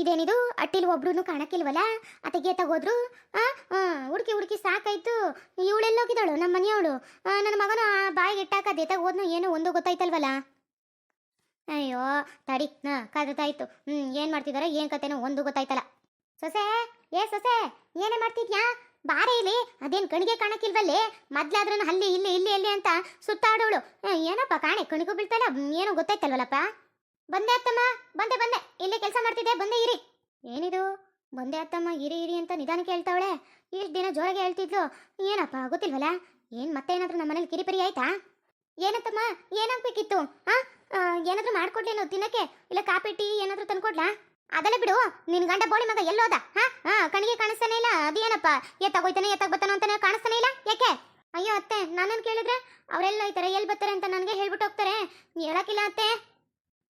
ಇದೇನಿದು? ಅಟ್ಟಿಲ್ ಒಬ್ರು ಕಾಣಕ್ಕಿಲ್ವಲ್ಲ? ಅತೆಗೆ ತಗೋದ್ರು ಹುಡುಕಿ ಹುಡುಕಿ ಸಾಕಾಯ್ತು. ಇವಳೆಲ್ಲೋಗಿದ್ದಾಳು ನಮ್ಮ ಮನೆಯವಳು. ನನ್ನ ಮಗನು ಆ ಬಾಯಿಗೆ ಇಟ್ಟಾಕದೆ ತಗೋದ್ನು ಏನೋ ಒಂದು ಗೊತ್ತಾಯ್ತಲ್ವಲ್ಲ? ಅಯ್ಯೋ, ತಡಿ, ನಾ ಕಾದಾಯ್ತು ಹ್ಮ್, ಏನ್ ಮಾಡ್ತಿದಾರೆ, ಏನ್ ಕತೆನೋ ಒಂದು ಗೊತ್ತಾಯ್ತಲ್ಲ. ಸೊಸೆ, ಏ ಸೊಸೆ, ಏನೇ ಮಾಡ್ತಿದ್ಯಾ? ಬಾರೇ ಇಲ್ಲಿ, ಅದೇನು ಕಣಿಗೆ ಕಾಣಕ್ಕಿಲ್ವಲ್ಲಿ? ಮೊದ್ಲಾದ್ರೂ ಅಲ್ಲಿ, ಇಲ್ಲಿ ಇಲ್ಲಿ ಎಲ್ಲಿ ಅಂತ ಸುತ್ತಾಡೋಳು. ಏನಪ್ಪ, ಕಾಣೆ, ಕಣಿಗೂ ಬೀಳ್ತಲ್ಲ ಏನೋ ಗೊತ್ತಾಯ್ತಲ್ವಲ್ಲಪ್ಪ? ಬಂದೆ ಅತ್ತಮ್ಮ, ಬಂದೆ ಬಂದೆ. ಇಲ್ಲಿ ಕೆಲಸ ಮಾಡ್ತಿದ್ದೆ, ಬಂದೆ, ಇರಿ. ಏನಿದು? ಬಂದೆ ಅತ್ತಮ್ಮ, ಇರಿ ಇರಿ ಅಂತ ನಿಧಾನಕ್ಕೆ ಹೇಳ್ತಾವಳೆ. ಇಷ್ಟು ದಿನ ಜೋರಾಗಿ ಹೇಳ್ತಿದ್ಲು. ಏನಪ್ಪ, ಗೊತ್ತಿಲ್ವಲ್ಲ? ಏನು ಮತ್ತೆ ಏನಾದರೂ ನಮ್ಮ ಮನೇಲಿ ಕಿರಿಪರಿ ಆಯ್ತಾ? ಏನತ್ತಮ್ಮ, ಏನಾಗಬೇಕಿತ್ತು? ಹಾಂ ಏನಾದರೂ ಮಾಡ್ಕೊಡ್ಲೇನು ತಿನ್ನಕ್ಕೆ ಇಲ್ಲ ಕಾಪಿ, ಟೀ ಏನಾದರೂ ತಂದ್ಕೊಡ್ಲಾ? ಅದಲ್ಲ ಬಿಡು. ನಿನ್ ಗಂಡ ಬೋಳಿ ಮಗ ಎಲ್ಲೋದ ಹಾ ಹಾ ಕಾಣಿಸ್ತಾನೆ ಇಲ್ಲ? ಅದೇನಪ್ಪ? ಎತ್ತಾಗೋಯ್ತಾನೆ ಎತ್ತಾಗ ಬತ್ತಾನೋ ಅಂತಾನೆ ಕಾಣಿಸ್ತಾನೆ ಇಲ್ಲ? ಯಾಕೆ? ಅಯ್ಯೋ ಅತ್ತೆ, ನಾನೇನು ಕೇಳಿದ್ರೆ? ಅವರೆಲ್ಲ ಹೋಯ್ತಾರೆ ಎಲ್ಲಿ ಬರ್ತಾರೆ ಅಂತ ನನಗೆ ಹೇಳ್ಬಿಟ್ಟು ಹೋಗ್ತಾರೆ. ಹೇಳಕ್ಕಿಲ್ಲ ಅತ್ತೆ.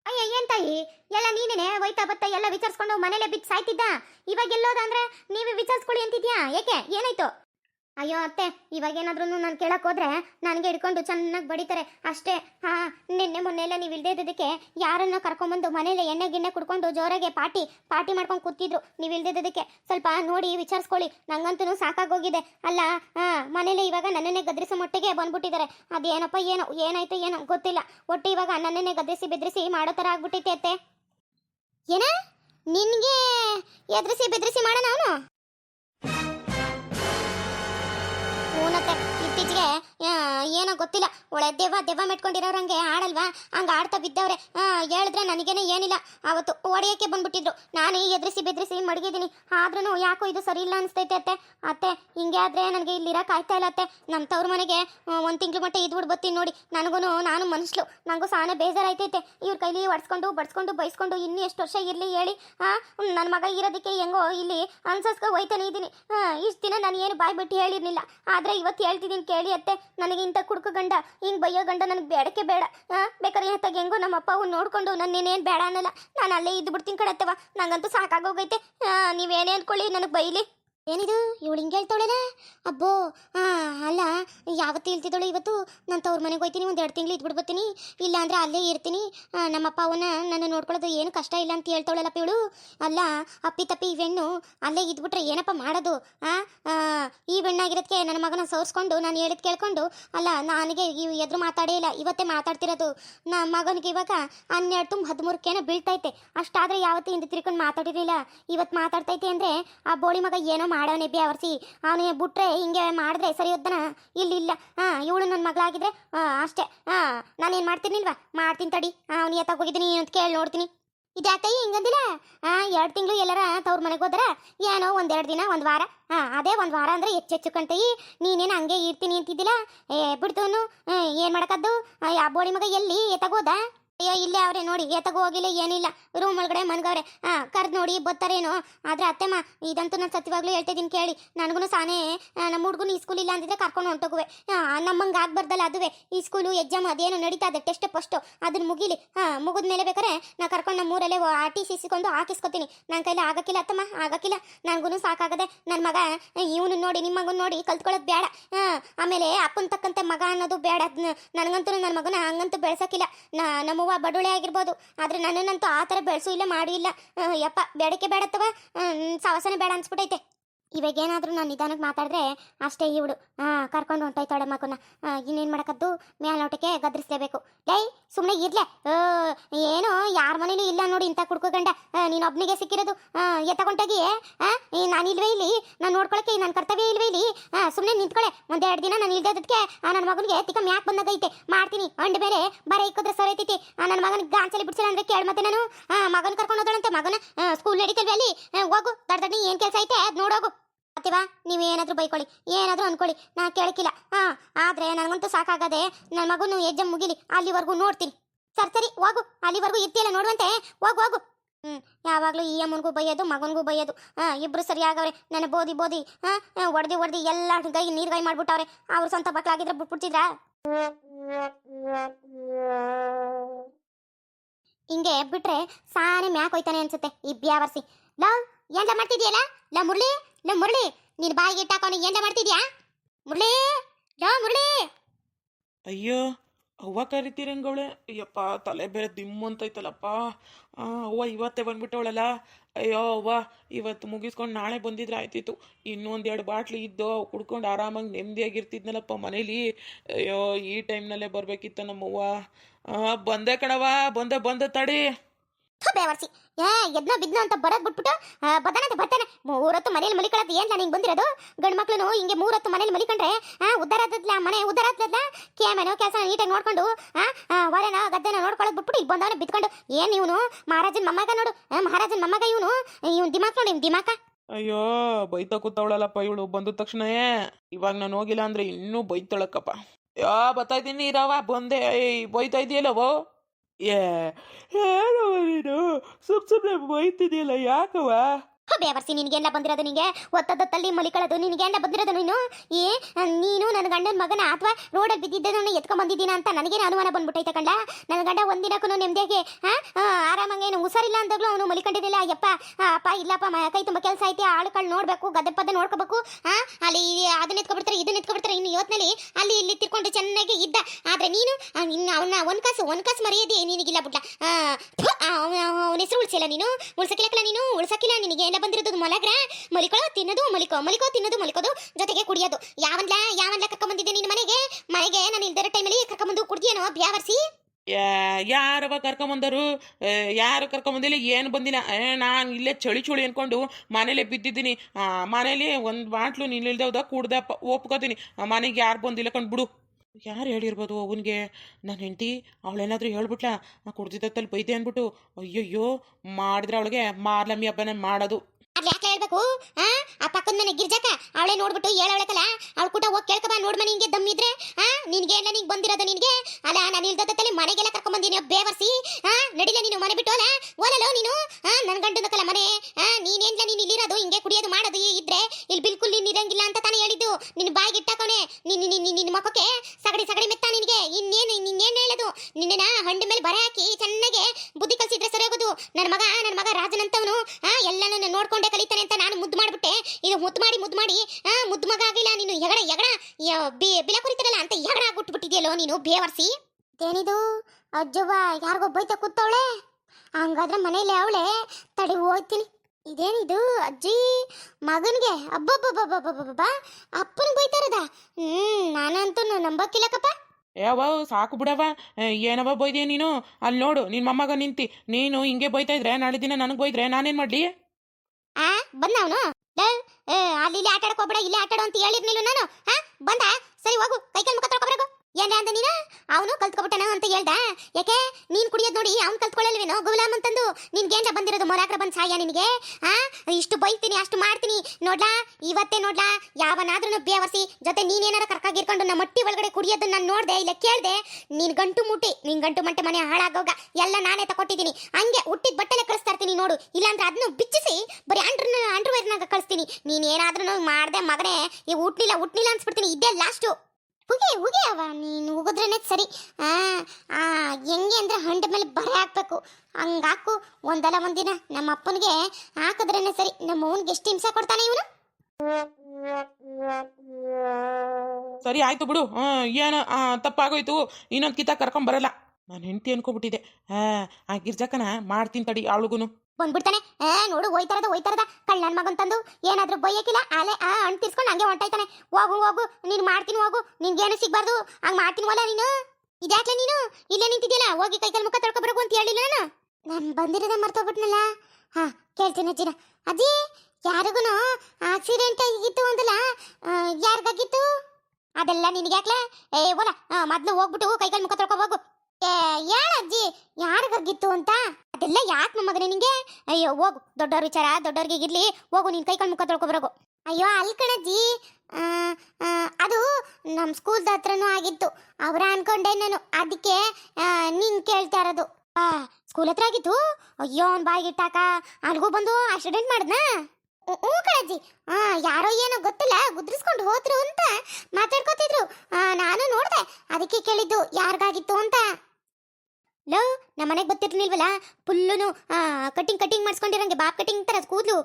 ಅಯ್ಯ, ಏನ್ ತಾಯಿ? ಎಲ್ಲ ನೀನೇನೆ ಹೋಯ್ತಾ ಬತ್ತ ಎಲ್ಲ ವಿಚಾರಿಸ್ಕೊಂಡು ಮನೇಲೆ ಬಿದ್ದು ಸಾಯ್ತಿದ್ದ? ಇವಾಗ ಎಲ್ಲೋದ ಅಂದ್ರೆ ನೀವೇ ವಿಚಾರಿಸ್ಕೊಳ್ಳಿ ಅಂತಿದ್ಯಾ? ಏಕೆ? ಏನಾಯ್ತು? ಅಯ್ಯೋ ಅತ್ತೆ, ಇವಾಗ ಏನಾದ್ರೂ ನಾನು ಕೇಳಕ್ ಹೋದ್ರೆ ನನಗೆ ಹಿಡ್ಕೊಂಡು ಚೆನ್ನಾಗಿ ಬಡಿತಾರೆ. ಅಷ್ಟೇ, ಹಾ, ನಿನ್ನೆ ಮೊನ್ನೆ ಎಲ್ಲ ನೀವು ಇಲ್ದೇ ಇದ್ದದಕ್ಕೆ ಯಾರನ್ನ ಕರ್ಕೊಂಬಂದು ಮನೇಲಿ ಎಣ್ಣೆ ಗಿಣ್ಣೆ ಕುಡ್ಕೊಂಡು ಜೋರಾಗೆ ಪಾರ್ಟಿ ಪಾರ್ಟಿ ಮಾಡ್ಕೊಂಡು ಕೂತಿದ್ರು. ನೀವು ಇಲ್ದೇ ಇದ್ದದಕ್ಕೆ ಸ್ವಲ್ಪ ನೋಡಿ ವಿಚಾರಿಸ್ಕೊಳ್ಳಿ. ನಂಗಂತೂ ಸಾಕಾಗೋಗಿದೆ. ಅಲ್ಲ, ಹಾಂ, ಮನೇಲಿ ಇವಾಗ ನನ್ನನ್ನೇ ಗದ್ರಿಸೋ ಮೊಟ್ಟೆಗೆ ಬಂದ್ಬಿಟ್ಟಿದ್ದಾರೆ. ಅದೇನಪ್ಪ, ಏನು, ಏನಾಯ್ತು, ಏನೋ, ಗೊತ್ತಿಲ್ಲ. ಒಟ್ಟು ಇವಾಗ ನನ್ನನ್ನೇ ಗದ್ರಿಸಿ ಬೆದ್ರಿಸಿ ಮಾಡೋ ಥರ ಆಗ್ಬಿಟ್ಟೈತೆ ಅತ್ತೆ. ಏನ? ನಿನಗೆ ಎದ್ರಿಸಿ ಬೆದ್ರಿಸಿ ಮಾಡೋಣ ಅವನು? ಇತ್ತೀಚೆಗೆ ಆ, ಏನೋ ಗೊತ್ತಿಲ್ಲ. ಒಳ್ಳೆ ದೆವ್ವ ದೆವ್ವ ಮೆಟ್ಕೊಂಡಿರೋರಂಗೆ ಆಡಲ್ವಾ ಹಂಗೆ ಆಡ್ತಾ ಬಿದ್ದವ್ರೆ. ಹೇಳಿದ್ರೆ ನನಗೇನೆ ಏನಿಲ್ಲ. ಅವತ್ತು ಒಡೆಯಕ್ಕೆ ಬಂದ್ಬಿಟ್ಟಿದ್ರು. ನಾನು ಎದುರಿಸಿ ಬೆದ್ರಿಸಿ ಮಡಗಿದ್ದೀನಿ. ಆದ್ರೂ ಯಾಕೋ ಇದು ಸರಿ ಇಲ್ಲ ಅನಿಸ್ತೈತೆ ಅತ್ತೆ. ಅತ್ತೆ, ಹಿಂಗೆ ಆದರೆ ನನಗೆ ಇಲ್ಲಿ ಆಯ್ತಾ ಇಲ್ಲ ಅತ್ತೆ. ನಮ್ಮ ತವ್ರ ಮನೆಗೆ ಒಂದು ತಿಂಗಳು ಮಟ್ಟ ಇದ್ಬಿಟ್ಟು ಬರ್ತೀನಿ ನೋಡಿ. ನನಗೂ ನಾನು ಮನುಷ್ಯಲು ನನಗೂ ಸಾನೆ ಬೇಜಾರಾಯ್ತೈತೆ. ಇವ್ರ ಕೈಲಿ ಒಡ್ಸ್ಕೊಂಡು, ಬಡ್ಸ್ಕೊಂಡು, ಬೈಸ್ಕೊಂಡು ಇನ್ನು ಎಷ್ಟು ವರ್ಷ ಇರಲಿ ಹೇಳಿ. ನನ್ನ ಮಗ ಇರೋದಕ್ಕೆ ಹೆಂಗೋ ಇಲ್ಲಿ ಅನ್ಸಸ್ಕೊ ಹೋಯ್ತಾನೆ ಇದ್ದೀನಿ ಇಷ್ಟು ದಿನ ನಾನು ಏನು ಬಾಯ್ ಬಿಟ್ಟು ಹೇಳಿರ್ಲಿಲ್ಲ. ಆದ್ರೆ ಇವತ್ತು ಹೇಳ್ತಿದ್ದೀನಿ ಕೇಳಿ ಅತ್ತೆ. ನನಗೆ ಇಂಥ ಕುಡ್ಕು ಗಂಡ ಹಿಂಗೆ ಬೈಯೋ ಗಂಡ ನನಗೆ ಬೇಡಕ್ಕೆ ಬೇಡ. ಆ, ಬೇಕಾದ್ರೆ ಹೊತ್ತಾಗ ಹೆಂಗೋ ನಮ್ಮ ಅಪ್ಪ ಅವ್ನು ನೋಡ್ಕೊಂಡು ನನ್ನೇನೇನು ಬೇಡ ಅನ್ನಲ್ಲ. ನಾನು ಅಲ್ಲೇ ಇದ್ದು ಬಿಡ್ತೀನಿ ಕಡತ್ತವ ನಂಗಂತೂ ಸಾಕಾಗೋಗೈತೆ. ನೀವೇನೇ ಅನ್ಕೊಳ್ಳಿ ನನಗೆ ಬೈಲಿ. ಏನಿದು? ಇವಳು ಹಿಂಗೆ ಹೇಳ್ತಾವಳೇನ ಅಬ್ಬೋ ಹಾ ಅಲ್ಲ, ಯಾವತ್ತು ಹೇಳ್ತಿದ್ದಾಳೆ ಇವತ್ತು. ನಾನು ತವ್ರ ಮನೆಗೆ ಹೋಯ್ತೀನಿ, ಒಂದು ಎರಡು ತಿಂಗಳು ಇದ್ಬಿಟ್ಟು ಬರ್ತೀನಿ ಇಲ್ಲ ಅಂದ್ರೆ ಅಲ್ಲೇ ಇರ್ತೀನಿ. ನಮ್ಮಪ್ಪ ಅವನ ನನ್ನ ನೋಡ್ಕೊಳ್ಳೋದು ಏನು ಕಷ್ಟ ಇಲ್ಲ ಅಂತ ಹೇಳ್ತಾವಳಲ್ಲಪ್ಪ ಇವಳು. ಅಲ್ಲ, ಅಪ್ಪಿ ತಪ್ಪಿ ಇವೆಣ್ಣು ಅಲ್ಲೇ ಇದ್ಬಿಟ್ರೆ ಏನಪ್ಪ ಮಾಡೋದು? ಈ ಬೆಣ್ಣಾಗಿರೋದಕ್ಕೆ ನನ್ನ ಮಗನ ಸೋರ್ಸ್ಕೊಂಡು ನಾನು ಹೇಳಿದ್ ಕೇಳ್ಕೊಂಡು, ಅಲ್ಲ, ನನಗೆ ಎದುರು ಮಾತಾಡೇ ಇಲ್ಲ. ಇವತ್ತೇ ಮಾತಾಡ್ತಿರೋದು. ನಮ್ಮ ಮಗನಿಗೆ ಇವಾಗ ಹನ್ನೆರಡು ತುಂಬ ಹದಿಮೂರಕ್ಕೇನೋ ಬೀಳ್ತೈತೆ. ಅಷ್ಟಾದ್ರೆ ಯಾವತ್ತೂ ಹಿಂದೆ ತಿರ್ಕೊಂಡು ಮಾತಾಡಿರಲಿಲ್ಲ. ಇವತ್ತು ಮಾತಾಡ್ತೈತೆ ಅಂದರೆ ಆ ಬೋಳಿ ಮಗ ಏನೋ ಮಾಡೋನೆ ಅವರ್ಸಿ ಅವನಿಗೆ ಬಿಟ್ರೆ ಹಿಂಗೆ ಮಾಡಿದ್ರೆ ಸರಿ ಹೋದನ ಇಲ್ಲಿ, ಇಲ್ಲ. ಹಾಂ ಇವಳು ನನ್ನ ಮಗಳಾಗಿದ್ರೆ ಅಷ್ಟೇ. ಹಾಂ ನಾನೇನು ಮಾಡ್ತೀನಿಲ್ವಾ ಮಾಡ್ತೀನಿ ತಡಿ. ಅವ್ನು ಎತ್ತಾಗ ಹೋಗಿದ್ದೀನಿ ಅಂತ ಕೇಳಿ ನೋಡ್ತೀನಿ. ಇದ್ಯಾಕೆ ಹಿಂಗಂದಿಲ್ಲ? ಹಾಂ ಎರಡು ತಿಂಗಳು ಎಲ್ಲರ ತವ್ರ ಮನೆಗೆ ಹೋದ್ರ? ಏನೋ ಒಂದೆರಡು ದಿನ, ಒಂದು ವಾರ. ಹಾಂ ಅದೇ ಒಂದು ವಾರ ಅಂದರೆ ಹೆಚ್ಚೆಚ್ಚು ಕಣ್ತೀಯಿ ನೀನೇನು ಹಂಗೆ ಇರ್ತೀನಿ ಅಂತಿದ್ದಿಲ್ಲ? ಏ ಬಿಡ್ತವನು ಏನು ಮಾಡಕದ್ದು ಆ ಬೋಳಿ ಮಗ ಎಲ್ಲಿ? ಎತ್ತಗೋದ ಅಯ್ಯೋ, ಇಲ್ಲೇ ಅವ್ರೆ, ನೋಡಿ ಎತ್ತಗೂ ಹೋಗಿಲ್ಲ, ಏನಿಲ್ಲ. ರೂಮ್ ಒಳಗಡೆ ಮನ್ಗವ್ರೆ ಹಾ ಕರ್ದ್ ನೋಡಿ ಬತ್ತಾರೇನು ಆದ್ರೆ ಅತ್ತೆಮ್ಮ, ಇದಂತೂ ನಾನು ಸತ್ಯವಾಗ್ಲೂ ಹೇಳ್ತಿದ್ದೀನಿ ಕೇಳಿ. ನನಗೂ ಸಾನೇ ನಮ್ಮ ಹುಡುಗನ ಈ ಸ್ಕೂಲ್ ಇಲ್ಲ ಅಂದಿದ್ರೆ ಕರ್ಕೊಂಡು ಹೊಂಟೋಗುವೆ. ನಮ್ಮಂಗೆ ಆಗ್ಬಾರ್ದಲ್ಲ ಅದುವೆ. ಈ ಸ್ಕೂಲು ಎಕ್ಸಾಮ್ ಅದೇನು ನಡೀತಾ ಇದೆ ಟೆಸ್ಟ್ ಫಸ್ಟು ಅದನ್ನ ಮುಗಿಲಿ. ಹಾ ಮುಗಿದ ಮೇಲೆ ಬೇಕಾರೆ ನಾ ಕರ್ಕೊಂಡು ನಮ್ಮ ಊರಲ್ಲೇ ಆರ್ ಟಿ ಸಿ ಹಾಕಿಸ್ಕೊತೀನಿ. ನನ್ನ ಕೈಲಿ ಆಗಕ್ಕಿಲ್ಲ ಅತ್ತಮ್ಮ, ಆಗಕ್ಕಿಲ್ಲ. ನನಗೂ ಸಾಕಾಗದೆ ನನ್ನ ಮಗ ಇವನು ನೋಡಿ ನಿಮ್ಮ ಮಗನ ನೋಡಿ ಕಲ್ತ್ಕೊಳ್ಳೋದು ಬೇಡ ಆಮೇಲೆ ಅಪ್ಪನ ತಕ್ಕಂತೆ ಮಗ ಅನ್ನೋದು ಬೇಡ ನನಗಂತೂ ನನ್ನ ಮಗನ ಹಂಗಂತೂ ಬೆಳ್ಸಕ್ಕಿಲ್ಲ. ನಾ ನಮ್ಮವ್ವ ಬಡುಳೆ ಆಗಿರ್ಬೋದು. ಆದ್ರೆ ನನ್ನನ್ನಂತೂ ಆ ಥರ ಬೆಳೆಸು ಇಲ್ಲ ಮಾಡಿ ಇಲ್ಲ. ಯಪ್ಪ ಬೇಡಕ್ಕೆ ಬೇಡತ್ತವ ಸವಸನೆ ಬೇಡ ಅನ್ಸ್ಬಿಟ್ಟೈತೆ ಇವಾಗ ಏನಾದರೂ ನಾನು ನಿಧಾನಕ್ಕೆ ಮಾತಾಡಿದ್ರೆ ಅಷ್ಟೇ ಇವಳು ಹಾಂ ಕರ್ಕೊಂಡು ಹೊಂಟೋಯ್ತಾಳೆ ಮಗುನ. ಇನ್ನೇನು ಮಾಡಕದ್ದು? ಮೇಲ್ನೋಟಕ್ಕೆ ಗದ್ರಿಸ್ಲೇಬೇಕು. ಲೈ ಸುಮ್ಮನೆ ಇರ್ಲೆ. ಏನೋ ಯಾರ ಮನೇಲೂ ಇಲ್ಲ ನೋಡಿ ಇಂಥ ಕುಡ್ಕೋ ಗಂಡ. ನೀನು ಒಬ್ಬನಿಗೆ ಸಿಕ್ಕಿರೋದು ಎತ್ತಕೊಂಡೋಗಿ ನಾನು ಇಲ್ವೇ ಇಲ್ಲಿ, ನಾನು ನೋಡ್ಕೊಳಕ್ಕೆ ನನ್ನ ಕರ್ತವ್ಯ ಇಲ್ವೇ ಇಲ್ಲಿ. ಸುಮ್ಮನೆ ನಿಂತ್ಕೊಳ್ಳೆ ಒಂದೆರಡು ದಿನ ನಾನು ಇಲ್ದೋದಕ್ಕೆ ನನ್ನ ಮಗನಿಗೆ ತಿಕ್ಕ ಮ್ಯಾಕ್ ಬಂದಾಗೈತೆ ಮಾಡ್ತೀನಿ ಅಂಡ್ ಬೇರೆ, ಬರ ಇಕ್ಕಿದ್ರೆ ಸರೈತೈತಿ ನನ್ನ ಮಗನ ಗಾಂಚಲಿ ಬಿಡ್ಸಲ್ಲ ಅಂದ್ರೆ ಕೇಳಿ ಮತ್ತೆ ನಾನು. ಮಗನ ಕರ್ಕೊಂಡು ಹೋದಳಂತೆ, ಮಗನ ಸ್ಕೂಲ್ ನಡೀತಲ್ವಿ ಅಲ್ಲಿ? ಹೋಗು ದಡ್ ದಡ್ ಏನು ಕೆಲಸ ಐತೆ, ಅದು ನೋಡೋಗು ಅತ್ತಿವಾ, ನೀವು ಏನಾದರೂ ಬೈಕೊಳ್ಳಿ, ಏನಾದರೂ ಅಂದ್ಕೊಳ್ಳಿ ನಾ ಕೇಳಕ್ಕಿಲ್ಲ ಹಾಂ ಆದರೆ ನನಗಂತೂ ಸಾಕಾಗದೆ ನನ್ನ ಮಗನು ಎಜ್ಜಮ್ ಮುಗಿಲಿ, ಅಲ್ಲಿವರೆಗೂ ನೋಡ್ತೀನಿ. ಸರಿ ಸರಿ, ಹೋಗು. ಅಲ್ಲಿವರೆಗೂ ಇರ್ತಿಯಲ್ಲ, ನೋಡುವಂತೆ. ಹೋಗು ಹೋಗು. ಹ್ಞೂ ಯಾವಾಗಲೂ ಈ ಅಮ್ಮನಿಗೂ ಬೈಯೋದು, ಮಗನಿಗೂ ಬೈಯೋದು. ಹಾಂ ಇಬ್ಬರು ಸರಿಯಾಗವ್ರೆ. ನನ್ನ ಬೋದಿ ಬೋದಿ. ಹಾಂ ಹೊಡೆದಿ ಹೊಡೆದಿ ಎಲ್ಲ ಗೈ ನೀರ್ಗೈ ಮಾಡ್ಬಿಟ್ಟವ್ರೆ. ಅವ್ರ ಸ್ವಂತ ಮಕ್ಕಳಾಗಿದ್ರೆ ಬಿಟ್ಬಿಡ್ತಿದ್ರಾ ಹಿಂಗೆ ಬಿಟ್ರೆ ಸಾನೆ ಮ್ಯಾಕ್ ಹೋಯ್ತಾನೆ ಅನ್ಸುತ್ತೆ ಈ ಬ್ಯಾವರ್ಸಿ ಲೋ, ಏನ್ಲ ಮಾಡ್ತಿದ್ಯಲ್ಲ? ಲ, ಮುರಳಿ ಲ, ಮುರಳಿ. ನೀನ್ ಬಾಯಿಗೆ ಇಟ್ಟಾಕೊಂಡು ಏನ್ಲ ಮಾಡ್ತಿದ್ಯಾ? ಮುರಳಿ, ಲೋ, ಮುರಳಿ. ಅಯ್ಯೋ. ಅವ್ವ ಕರಿತೀರಂಗವಳೆ ಅಯ್ಯಪ್ಪ, ತಲೆ ಬೇರೆ ದಿಮ್ಮು ಅಂತೈತಲ್ಲಪ್ಪ. ಅವ್ವ ಇವತ್ತೇ ಬಂದ್ಬಿಟ್ಟವಳಲ್ಲ. ಅಯ್ಯೋ, ಅವ್ವ, ಇವತ್ತು ಮುಗಿಸ್ಕೊಂಡು ನಾಳೆ ಬಂದಿದ್ರೆ ಆಯ್ತಿತ್ತು. ಇನ್ನೊಂದೆರಡು ಬಾಟ್ಲಿ ಇದ್ದು ಕುಡ್ಕೊಂಡು ಆರಾಮಾಗಿ ನೆಮ್ಮದಿಯಾಗಿರ್ತಿದ್ನಲ್ಲಪ್ಪ ಮನೇಲಿ. ಅಯ್ಯೋ, ಈ ಟೈಮ್ನಲ್ಲೇ ಬರಬೇಕಿತ್ತ ನಮ್ಮವ್ವ. ಬಂದೆ ಕಣವ ಬಂದೆ ಬಂದೆ ತಡಿ. ಬೇವರ್ಸಿ. ಏ, ಎದ್ನ ಬಿದ್ನ ಅಂತ ಬರೋದ್ ಬಿಟ್ಬಿಟ್ಟು ಬದನಂತೆ ಬರ್ತಾನೆ. ಮೂರೊತ್ತು ಮನೇಲಿ ಮಲಿಕೊಳ್ಳೋದು ಏನ್ ನಿಂಗೆ ಬಂದಿರೋದು? ಗಂಡು ಮಕ್ಳು ಹಿಂಗೆ ಮೂರೊತ್ತು ಮನೇಲಿ ಮಲಿಕೊಂಡ್ರೆ ಉದ್ದಾರ ಆದದ್ಲ ಮನೆ ಉದ್ದಾರ ಆದ್ಲದ್ಲ ಕೇಮೇನೋ ಕೆಲಸ ನೀಟಾಗಿ ನೋಡ್ಕೊಂಡು ಹೊರೆನ, ಗದ್ದೆನ ನೋಡ್ಕೊಳ್ಳೋದು ಬಿಟ್ಬಿಟ್ಟು ಈಗ ಬಂದವನ ಬಿತ್ಕೊಂಡು. ಏನ್ ಇವನು? ಮಹಾರಾಜನ್ ಮೊಮ್ಮಗ ನೋಡು. ಮಹಾರಾಜನ್ ಮೊಮ್ಮಗ ಇವನು? ಇವ್ನು ದಿಮಾಕ್ ನೋಡಿ, ಇವ್ನ್ ದಿಮಾಕ. ಅಯ್ಯೋ, ಬೈತಾ ಕೂತವಳಲ್ಲಪ್ಪ ಇವಳು ಬಂದ ತಕ್ಷಣ ಇವಾಗ ನಾನು ಹೋಗಿಲ್ಲ ಅಂದ್ರೆ ಇನ್ನೂ ಬೈತಾಳಕ್ಕಪ್ಪ. ಯಾ, ಬತ್ತಾ ಇದ್ದೀನಿ, ಇರವ, ಬಂದೆ. ಬೈತಾ ಇದೆಯಲ್ಲವೋ? ಏ ಏನವ ನೀನು ಸುಮ್ ಸುಮ್ಮನೆ ಬೈತಿದೆಯಲ್ಲ ಯಾಕವ ಬೇವರ್ಸಿ ನಿನಗೆಲ್ಲ ಬಂದಿರೋದು ನಿನಗೆ ಮಲಿಕಳದು ಮಲಿಕೊಳ್ಳೋದು ನಿನಗೆಲ್ಲ ಬಂದಿರೋದು ನೀನು? ಏ ನೀನು ನನ್ನ ಗಂಡನ ಮಗನ ಅಥವಾ ರೋಡಲ್ಲಿ ಬಿದ್ದಿದ್ದನ್ನು ಎತ್ಕೊಂಡ್ ಬಂದಿದ್ದೀನ ಅಂತ ನನಗೇನು ಅನುಮಾನ ಬಂದ್ಬಿಟ್ಟೈತೆ ಕಂಡ ನನ್ನ ಗಂಡ ಒಂದಿನಕ್ಕೂ ನೆಮ್ಮದಿಯಾಗಿ ಆರಾಮಾಗಿ ಏನು ಹುಷಾರಿಲ್ಲ ಅಂದಾಗಲೂ ಅವನು ಮಲಿಕೊಂಡಿರಲಿಲ್ಲ. ಅಯ್ಯಪ್ಪ ಅಪ್ಪ, ಇಲ್ಲಪ್ಪ ಕೈ ತುಂಬ ಕೆಲಸ ಐತೆ ಆಳುಗಳು ನೋಡಬೇಕು, ಗದ್ದೆ ಪದ್ದೆ ನೋಡ್ಕೋಬೇಕು ಹಾ ಅಲ್ಲಿ ಅದನ್ನ ಎತ್ಕೊಬಿಡ್ತಾರೆ ಇದನ್ನ ಎತ್ಕೊಬಿಡ್ತಾರೆ ಇನ್ನು ಯೋತ್ನಲ್ಲಿ ಅಲ್ಲಿ ಇಲ್ಲಿ ತಿರ್ಕೊಂಡು ಚೆನ್ನಾಗಿ ಇದ್ದ. ಆದ್ರೆ ನೀನು ಇನ್ನು ಅವನ್ನ ಒಂದ್ ಕಾಸು ಒಂದ್ ಕಾಸು ಮರೆಯದೆ ನಿನಗಿಲ್ಲ ಬಿಡ್ಲ ಅವನ ಹೆಸರು ಉಳಿಸಿಲ್ಲ ನೀನು? ಉಳ್ಸಕ್ಕಿಲ್ಲಕ್ಕಲ್ಲ ನೀನು? ಉಳ್ಸಕ್ಕಿಲ್ಲ ನಿನಗೆ? ಎಲ್ಲ ಬಂದಿರೋದು ಮಲಗ್ರ? ಮಲಿಕೊಳ್ಳೋ ತಿನ್ನೋದು, ಮಲಿಕೋ ಮಲಿಕೋ, ತಿನ್ನೋದು, ಮಲಿಕೋದು, ಜೊತೆಗೆ ಕುಡಿಯೋದು. ಯಾವನ್ಲ ಯಾವನ್ಲ ಕರ್ಕೊಂಬಂದಿದ್ದೆ ನಿನ್ನ ಮನೆಗೆ? ಮನೆಗೆ ನಾನು ಇಲ್ದಿರೋ ಟೈಮಲ್ಲಿ ಕರ್ಕೊಂಬಂದು ಕುಡ್ದಿಯೇನೋ ಬ್ಯಾವರ್ಸಿ ಯಾರವ ಕರ್ಕೊಂಬಂದರು? ಯಾರು ಕರ್ಕೊಂಬಂದಿಲ್ಲ? ಏನು ಬಂದಿಲ್ಲ ನಾನು ಇಲ್ಲೇ ಚಳಿ ಚಳಿ ಅನ್ಕೊಂಡು ಮನೇಲೆ ಬಿದ್ದಿದ್ದೀನಿ. ಮನೇಲಿ ಒಂದು ಬಾಟ್ಲು ನೀನು ಕುಡ್ದಪ್ಪ ಒಪ್ಕೋತೀನಿ. ಮನೆಗೆ ಯಾರು ಬಂದಿಲ್ಲ ಕಂಡು ಯಾರು ಹೇಳಿರ್ಬೋದು ಅವನಿಗೆ? ನನ್ನ ಹೆಂಡತಿ, ಅವಳೇನಾದರೂ ಹೇಳ್ಬಿಟ್ಲ? ನಾ ಕುಡ್ದಿದ್ದತ್ತಲ್ಲಿ ಬೈದೆ ಅಂದ್ಬಿಟ್ಟು, ಅಯ್ಯಯ್ಯೋ, ಮಾಡಿದ್ರೆ ಅವಳಿಗೆ ಮಾರ್ಲಮ್ಮಿ ಹಬ್ಬನೇ ಮಾಡೋದು. ಯಾಕೆ ಹೇಳ್ಬೇಕು ಆ ಪಕ್ಕದ ಮನೆ ಗಿರ್ಜಾಕ, ಅವಳೇ ನೋಡ್ಬಿಟ್ಟು ಹೇಳವಳಕಲ್ಲ ಅವಳು ಕೂಡ ಹೋಗಿ ಕೇಳ್ಕಬ ನೋಡ್ ಮನೆ ಹಿಂಗೆ ದಮ್ಮಿದ್ರೆ ಆ, ನಿನ್ಗೆ ಎಲ್ಲ ನಿಂಗೆ ಬಂದಿರೋದು ನಿನ್ಗೆ? ಅಲ್ಲ, ನಾನು ಇಲ್ದತ್ತಲ್ಲಿ ಮನೆಗೆಲ್ಲ ಕರ್ಕೊಂಬಂದಿನಿ ಬೇವರ್ಸಿ, ಆ ನಡಿಲ್ಲ ನೀನು ಮನೆ ಬಿಟ್ಟು ಅಲ್ಲ ಓಲಲ್ಲೋ ನೀನು? ಆ ನನ್ನ ಗಂಡನಕ್ಕಲ್ಲ ಮನೆ, ಆ ನೀನೇನ್ಲ ನೀನು ಇಲ್ಲಿರೋದು, ಹಿಂಗೆ ಕುಡಿಯೋದು ಮಾಡೋದು ಇದ್ರೆ ಇಲ್ಲಿ ಬಿಲ್ಕುಲ್ ನೀನು ಇರಂಗಿಲ್ಲ ಅಂತ ತಾನೇ ಹೇಳಿದ್ದು. ನಿನ್ನ ಬಾಯಿಗೆ ಇಟ್ಟಾಕೋನೆ ನಿನ್ನ ನಿನ್ನ ನಿನ್ನ ಮಕ್ಕಕ್ಕೆ ಸಗಡಿ ಸಗಡಿ ಮೆತ್ತ ನಿನಗೆ. ಇನ್ನೇನು ಇನ್ನೇನು ಹೇಳೋದು? ನಿನ್ನ ಹಂಡ ಮೇಲೆ ಬರೆ ಹಾಕಿ ಚೆನ್ನಾಗೆ ಬುದ್ಧಿ ಕಲಿಸಿದ್ರೆ ಸರಿ ಹೋಗೋದು. ನನ್ನ ಮಗ ನನ್ನ ಮಗ ರಾಜನಂತವನು, ಆ ಎಲ್ಲನೂ ನೋಡ್ಕೊಂಡೇ ಕಲಿತಾನೆ ಅಂತ ನಾನು ಮುದ್ದು ಮಾಡ್ಬಿಟ್ಟೆ. ಇದು ಮುದ್ದು ಮಾಡಿ ಮುದ್ದು ಮಾಡಿ ಮುದ್ದು ಮಗ ಆಗಿಲ್ಲ ನೀನು ಎಗಡ ಎಗಡ ಯ- ಬಿ- ಬಿಲ ಕುರಿತಾರಲ್ಲ ಅಂತ ಎಗಡ ಆಗ್ಬಿಟ್ಬಿಟ್ಟಿದೆಯಲ್ಲೋ ನೀನು ಬೇವರ್ಸಿ? ಏನಿದು? ಅಜ್ಜವ್ವ ಯಾರಿಗೋ ಬೈತ ಕೂತವಳೆ? ಹಂಗಾದ್ರೆ ಮನೇಲಿ ಅವಳೆ ತಡಿ ಹೋಗ್ತೀನಿ. ಇದೇನಿದು ಅಜ್ಜಿ? ಮಗನಿಗೆ ಅಬ್ಬಬ್ಬಬ್ಬಬ್ಬಬ್ಬಬ್ಬ. ಅಪ್ಪನ ಬೈತಾರದ? ಹ್ಮ್ ನಾನಂತೂ ನಂಬಕ್ಕಿಲ್ಲಕಪ್ಪ. ಯಾವ ಸಾಕು ಬಿಡವ ಏನವ ಬೈದ್ಯ ನೀನು? ಅಲ್ಲಿ ನೋಡು ನಿನ್ನ ಮೊಮ್ಮಗ ನಿಂತಿ. ನೀನು ಹಿಂಗೆ ಬೈತಾ ಇದ್ರೆ ನಾಳೆ ದಿನ ನನಗೆ ಬೈದ್ರೆ ನಾನೇನು ಮಾಡಲಿ? ಆ ಬಂದ ಅವನು. ಅಲ್ಲಿ ಇಲ್ಲಿ ಆಟ ಆಡಕ್ ಹೋಗ್ಬೇಡ, ಇಲ್ಲಿ ಆಟ ಅಂತ ಹೇಳಿದ್ನಿಲ್ಲ ನಾನು, ಹಾ? ಬಂದ? ಸರಿ ಹೋಗು, ಕೈ ಕಾಲು ಮುಖ ತೊಳ್ಕೊಬರಗು ಏನ್ರ ಅಂದ ನೀನ? ಅವನು ಕಲ್ತ್ಕೊಬಿಟ್ಟನ ಅಂತ ಹೇಳ್ದ? ಯಾಕೆ? ನೀನ್ ಕುಡಿಯೋದ್ ನೋಡಿ ಅವ್ನು ಕಲ್ತ್ಕೊಳ್ಳಲ್ವೇನೋ ಗುಲಾಮ್ ಅಂತಂದು. ನಿನ್ಗೇನ್ರ ಬಂದಿರೋದು ಮೊರಾಕ್ರ ಬಂದ್ ಸಾಯ ನಿನಗೆ? ಆ? ಇಷ್ಟು ಬೈತೀನಿ, ಅಷ್ಟು ಮಾಡ್ತೀನಿ. ನೋಡ್ಲಾ? ಇವತ್ತೇ ನೋಡ್ಲಾ? ಯಾವನಾದ್ರೂ ಬೇವರ್ಸಿ, ಜೊತೆ ನೀನೇನಾರ ಕರ್ಕಾಗಿರ್ಕೊಂಡು ನಮ್ಮ ಮಟ್ಟಿ ಒಳಗಡೆ ಕುಡಿಯೋದನ್ನ ನಾನು ನೋಡ್ದೆ ಇಲ್ಲ ಕೇಳ್ದೆ, ನೀನ್ ಗಂಟು ಮುಟ್ಟಿ, ನಿನ್ ಗಂಟು ಮಂಟೆ ಮನೆ ಹಾಳಾಗೋಗ, ಎಲ್ಲ ನಾನೇ ತಕೊಟ್ಟಿದ್ದೀನಿ ಹಂಗೆ ಹುಟ್ಟಿದ ಬಟ್ಟೆಲೆ ಕಳಿಸ್ತಾ ಇರ್ತೀನಿ ನೋಡು. ಇಲ್ಲಾಂದ್ರೆ ಅದನ್ನು ಬಿಚ್ಚಿಸಿ, ಬರೀ ಅಂಡ್ರ ಅಂಡ್ರವೇರ್ನಾಗ ಕಳಿಸ್ತೀನಿ. ನೀನ್ ಏನಾದ್ರೂ ಮಾಡ್ದೆ ಮಗನೇ, ಈ ಹುಟ್ಲಿಲ್ಲ ಹುಟ್ಲಿಲ್ಲ ಅನ್ಸ್ಬಿಡ್ತೀನಿ. ಇದೇ ಲಾಸ್ಟು ಹುಗೆ ಹುಗೆ ಅವ. ನೀನು ಉಗಿದ್ರೇನೆ ಸರಿ. ಹೆಂಗೆ ಅಂದ್ರೆ ಹಂಡ ಮೇಲೆ ಬರೆ ಹಾಕ್ಬೇಕು. ಹಂಗಾಕು ಒಂದಲ್ಲ ಒಂದಿನ ನಮ್ಮ ಅಪ್ಪನಿಗೆ ಹಾಕಿದ್ರೇನೆ ಸರಿ. ನಮ್ಮ ಅವನಿಗೆ ಎಷ್ಟು ಹಿಂಸೆ ಕೊಡ್ತಾನೆ ಇವನು? ಸರಿ, ಆಯ್ತು ಬಿಡು. ಏನು ತಪ್ಪಾಗೋಯ್ತು. ಇನ್ನೊಂದು ಕಿತ್ತ ಕರ್ಕೊಂಡ್ ಬರಲ್ಲ. ನಾನು ಹೆಂಡತಿ ಅನ್ಕೊಬಿಟ್ಟಿದೆ ಆ ಗಿರ್ಜಕನ ಮಾಡ್ತೀನಿ ತಡಿ ಅವಳಿಗೂ ಬಂದ್ಬಿಡ್ತಾನೆ. ಏ, ನೋಡು, ಹೋಯ್ತಾರದ ಹೋಯ್ತಾರದ. ಕಳ್ಳನ ಮಗನ್ ತಂದು ಏನಾದ್ರೂ ಬೈಯಕ್ಕಿಲ್ಲ? ಅಲೆ, ಆ ಹಣ್ಣು ತಿರ್ಸ್ಕೊಂಡು ಹಂಗೆ ಹೊಂಟಾಯ್ತಾನೆ ಹೋಗು ಹೋಗು, ನೀನು ಮಾಡ್ತೀನಿ ಹೋಗು. ನಿನ್ಗೇನು ಸಿಗ್ಬಾರ್ದು? ಹಂಗೆ ಮಾಡ್ತೀನಿ ಹೋಲ ನೀನು. ಇದ್ಯಾಕ್ಲೆ ನೀನು? ಇಲ್ಲೇ ನಿಂತಿದ್ಯಲ್ಲ? ಹೋಗಿ ಕೈ ಕಾಲು ಮುಖ ತೊಳ್ಕೊಬರಕು ಅಂತ ಹೇಳಿಲ್ಲ ನಾನು? ನಾನು ಬಂದಿರೋದೇ ಮರ್ತೋಗ್ಬಿಟ್ನಲ್ಲ ಹಾ, ಕೇಳ್ತೀನಿ ಅಜ್ಜಿನ. ಅಜ್ಜಿ ಯಾರಿಗೂ ಆಕ್ಸಿಡೆಂಟ್ ಆಗಿತ್ತು ಅಂದಲ್ಲ ಯಾರಿಗಾಗಿತ್ತು? ಅದೆಲ್ಲ ನಿನಗ್ಯಾಕ್ಲೆ? ಏ ಓಲ ಮೊದಲು ಹೋಗ್ಬಿಟ್ಟು ಕೈ ಕಾಲು ಮುಖ ತೊಳ್ಕೊ ಅಜ್ಜಿ ಯಾರಿಗಾಗಿತ್ತು ಅಂತ? ಅದೆಲ್ಲ ಯಾಕೆ ಮಗನೇ ನಿಂಗೆ? ಅಯ್ಯೋ, ಹೋಗು, ದೊಡ್ಡವ್ರ ವಿಚಾರ, ದೊಡ್ಡವ್ರಿಗೆ ಇರ್ಲಿ, ಹೋಗು, ನೀನು ಕೈ ಕಣ್ಣು ಮುಖ ತೊಳ್ಕೊಬರೋಗು. ಅಯ್ಯೋ ಅಲ್ಲಿ ಕಣಜ್ಜಿ ಅದು ನಮ್ಮ ಸ್ಕೂಲ್ದ ಹತ್ರನೂ ಆಗಿತ್ತು. ಅವರ ಅನ್ಕೊಂಡೆ ನಾನು, ಅದಕ್ಕೆ ನೀನು ಕೇಳ್ತಾ ಇರೋದು. ಸ್ಕೂಲ್ ಹತ್ರ ಆಗಿತ್ತು? ಅಯ್ಯೋ, ಅವ್ನ ಬಾಯಿಗೆ ಇಟ್ಟಾಕ ಅಲ್ಗೂ ಬಂದು ಆಕ್ಸಿಡೆಂಟ್ ಮಾಡಿದ್ನಾ? ಹ್ಞೂ ಕಣಜ್ಜಿ ಯಾರೋ ಏನೋ ಗೊತ್ತಿಲ್ಲ, ಗುದ್ರಿಸ್ಕೊಂಡು ಹೋದ್ರು ಅಂತ ಮಾತಾಡ್ಕೋತಿದ್ರು. ಅದಕ್ಕೆ ಕೇಳಿದ್ದು ಯಾರಿಗಾಗಿತ್ತು ಅಂತ? ಲೋ ನಮ್ಮ ಮನೆಗೆ ಗೊತ್ತಿರ್ಲಿಲ್ವಲ್ಲ? ಫುಲ್ಲುನು ಕಟಿಂಗ್ ಕಟಿಂಗ್ ಮಾಡಿಸ್ಕೊಂಡಿರಂಗೆ ಬಾಪ್ ಕಟಿಂಗ್ ತರ ಕೂದಲು.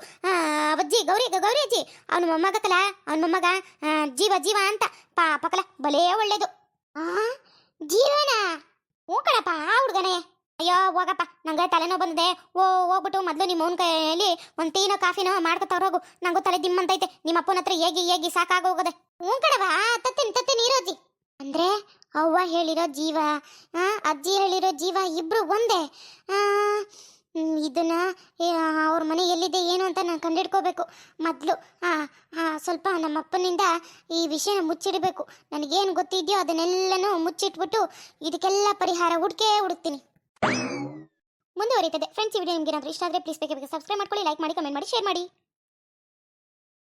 ಅಜ್ಜಿ ಗೌರಿ ಗೌರಿ ಅಜ್ಜಿ, ಅವನ ಮೊಮ್ಮಗತ್ತಲ್ಲ ಅವನ ಮೊಮ್ಮಗ ಜೀವ ಜೀವ ಅಂತ. ಪಾಪಕಲ ಬಲೇ ಒಳ್ಳೇದು. ಜೀವನ? ಹ್ಞೂ ಕಣಪ್ಪ, ಆ ಹುಡುಗನೇ. ಅಯ್ಯೋ, ಹೋಗಪ್ಪ, ನಂಗೆ ತಲೆನೋವು ಬಂದಿದೆ. ಓ ಹೋಗ್ಬಿಟ್ಟು ಮೊದಲು ನಿಮ್ಮ ಕೈಯಲ್ಲಿ ಒಂದು ತೀನೋ ಕಾಫಿನೋ ಮಾಡ್ಕೊತಾ ಹೋಗು. ನಂಗೂ ತಲೆ ದಿಮ್ಮಂತೈತೆ. ನಿಮ್ಮ ಅಪ್ಪನ ಹತ್ರ ಹೇಗೆ ಹೇಗೆ ಸಾಕಾಗೋಗದೆ. ಹ್ಞೂ ಕಣವ ತತ್ತೀನಿ ತತ್ತೀನಿ ಇರೋಜಿ ಅಂದ್ರೆ ಅವ್ವ ಹೇಳಿರೋ ಜೀವ ಅಜ್ಜಿ ಹೇಳಿರೋ ಜೀವ ಇಬ್ರು ಒಂದೇ. ಇದನ್ನ ಅವ್ರ ಮನೆ ಎಲ್ಲಿದೆ, ಏನು ಅಂತ ನಾನು ಕಂಡಿಡ್ಕೋಬೇಕು. ಮೊದಲು ಸ್ವಲ್ಪ ನಮ್ಮ ಅಪ್ಪನಿಂದ ಈ ವಿಷಯನ ಮುಚ್ಚಿಡಬೇಕು. ನನಗೇನು ಗೊತ್ತಿದೆಯೋ ಅದನ್ನೆಲ್ಲನೂ ಮುಚ್ಚಿಟ್ಬಿಟ್ಟು ಇದಕ್ಕೆಲ್ಲ ಪರಿಹಾರ ಹುಡುಕೇ ಹುಡುಕ್ತೀನಿ. ಮುಂದುವರಿತದೆ. ಫ್ರೆಂಡ್ಸ್ ಈ ವಿಡಿಯೋ ನಿಮ್ಗೆ ಏನಾದರೂ ಇಷ್ಟ ಆದರೆ ಪ್ಲೀಸ್ ಬೇಕೇ ಬೇಕು ಸಬ್ಸ್ಕ್ರೈಬ್ ಮಾಡ್ಕೊಳ್ಳಿ ಲೈಕ್ ಮಾಡಿ ಕಮೆಂಟ್ ಮಾಡಿ ಶೇರ್ ಮಾಡಿ.